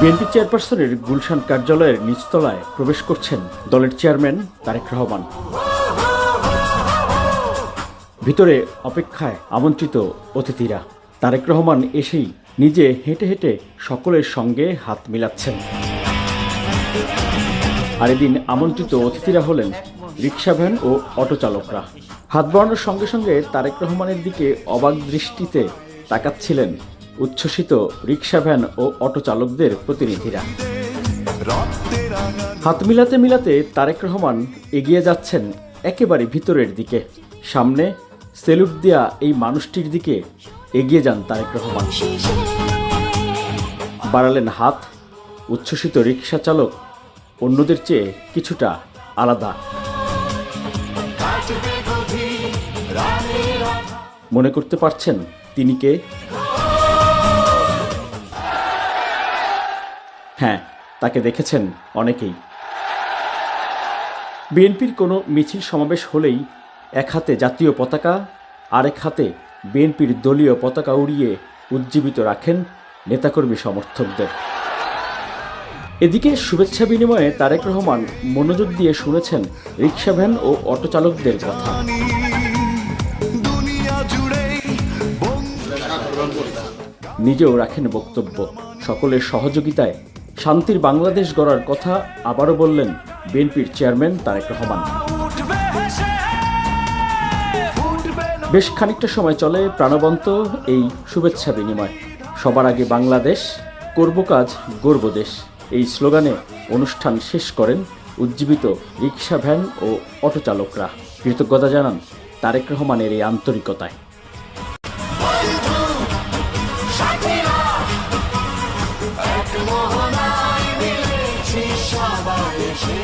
BNP চেয়ারপারসনের গুলশান কার্যালয়ের নিচতলায় প্রবেশ করছেন দলের চেয়ারম্যান তারেক রহমান। ভিতরে অপেক্ষায় আমন্ত্রিত অতিথিরা। তারেক রহমান এসেই নিজে হেঁটে হেঁটে সকলের সঙ্গে হাত মিলাচ্ছেন। আর এদিন আমন্ত্রিত অতিথিরা হলেন রিক্সা ভ্যান ও অটো চালকরা। হাত বাড়ানোর সঙ্গে সঙ্গে তারেক রহমানের দিকে অবাক দৃষ্টিতে তাকাচ্ছিলেন উচ্ছ্বসিত রিক্সা ভ্যান ও অটো চালকদের প্রতিনিধিরা। হাত মিলাতে মিলাতে তারেক রহমান এগিয়ে যাচ্ছেন একেবারে ভিতরের দিকে। সামনে সেলুট দেয়া এই মানুষটির দিকে এগিয়ে যান তারেক রহমান। বাড়ালেন হাত, উচ্ছ্বসিত রিক্সা চালক অন্যদের চেয়ে কিছুটা আলাদা। মনে করতে পারছেন তিনি কে? হ্যাঁ তাকে দেখেছেন অনেকেই। বিএনপির কোনো মিছিল সমাবেশ হলেই এক হাতে জাতীয় পতাকা, আরেক হাতে বিএনপির দলীয় পতাকা উড়িয়ে উজ্জীবিত রাখেন নেতাকর্মী সমর্থকদের। এদিকে শুভেচ্ছা বিনিময়ে তারেক রহমান মনোযোগ দিয়ে শুনেছেন রিক্সা ভ্যান ও অটো চালকদের কথা। নিজেও রাখেন বক্তব্য। সকলের সহযোগিতায় শান্তির বাংলাদেশ গড়ার কথা আবারও বললেন বিএনপির চেয়ারম্যান তারেক রহমান। বেশ খানিকটা সময় চলে প্রাণবন্ত এই শুভেচ্ছা বিনিময়। সবার আগে বাংলাদেশ করব কাজ গর্ব দেশ। এই স্লোগানে অনুষ্ঠান শেষ করেন উজ্জীবিত রিক্সা ভ্যান ও অটো চালকরা। কৃতজ্ঞতা জানান তারেক রহমানের এই আন্তরিকতায়। এক আমার দেশে